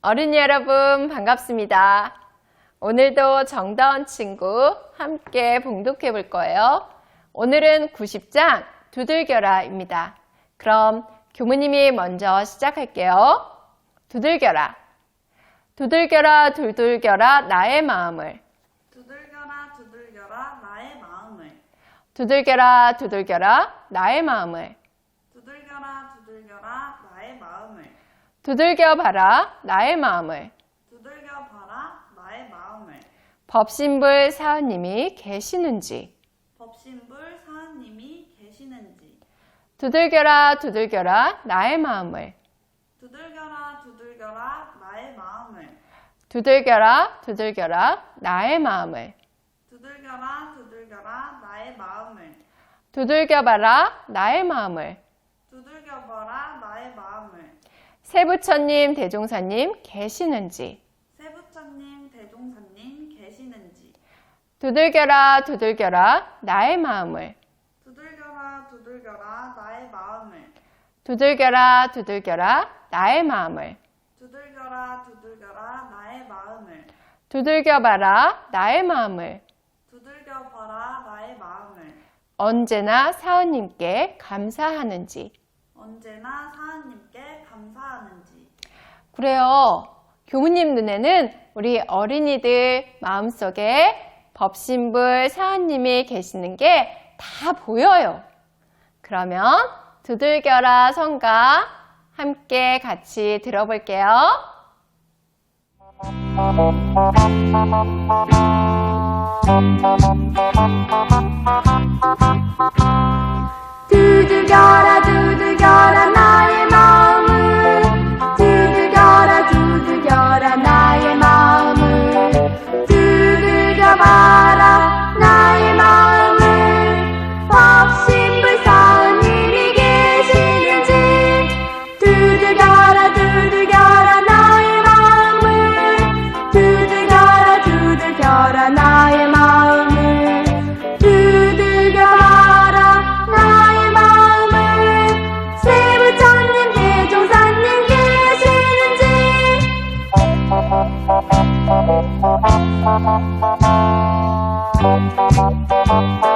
어린이 여러분 반갑습니다. 오늘도 정다운 친구 함께 봉독해 볼 거예요. 오늘은 90장 두들겨라입니다. 그럼 교무님이 먼저 시작할게요. 두들겨라. 두들겨라 두들겨라 나의 마음을. 두들겨라 두들겨라 나의 마음을 두들겨라 두들겨라 나의 마음을. 두들겨라 두들겨라 나의 마음을 두들겨 봐라 나의 마음을. 두들겨 봐라 나의 마음을 법신불 사은님이 계시는지. 법신불 사은님이 계시는지 두들겨라 두들겨라 나의 마음을. 두들겨라 두들겨라 나의 마음을 두들겨라 두들겨라 나의 마음을. 두들겨라 두들겨라 나의 마음을 두들겨봐라 나의 마음을. 두들겨 봐라 나의 마음을 세부처님 대종사님 계시는지. 세부처님 대종사님 계시는지 두들겨라 두들겨라 나의 마음을. 두들겨라 두들겨라 나의 마음을 두들겨라 두들겨라 나의 마음을. 두들겨라 두들겨라 나의 마음을 두들겨봐라 나의 마음을. 두들겨 봐라 나의 마음을 언제나 사은님께 감사하는지. 언제나 사은님께 감사하는지 그래요. 교무님 눈에는 우리 어린이들 마음속에 법신불 사은님이 계시는 게 다 보여요. 그러면 두들겨라 성가 함께 같이 들어볼게요. 두들겨라 두들 Thank you.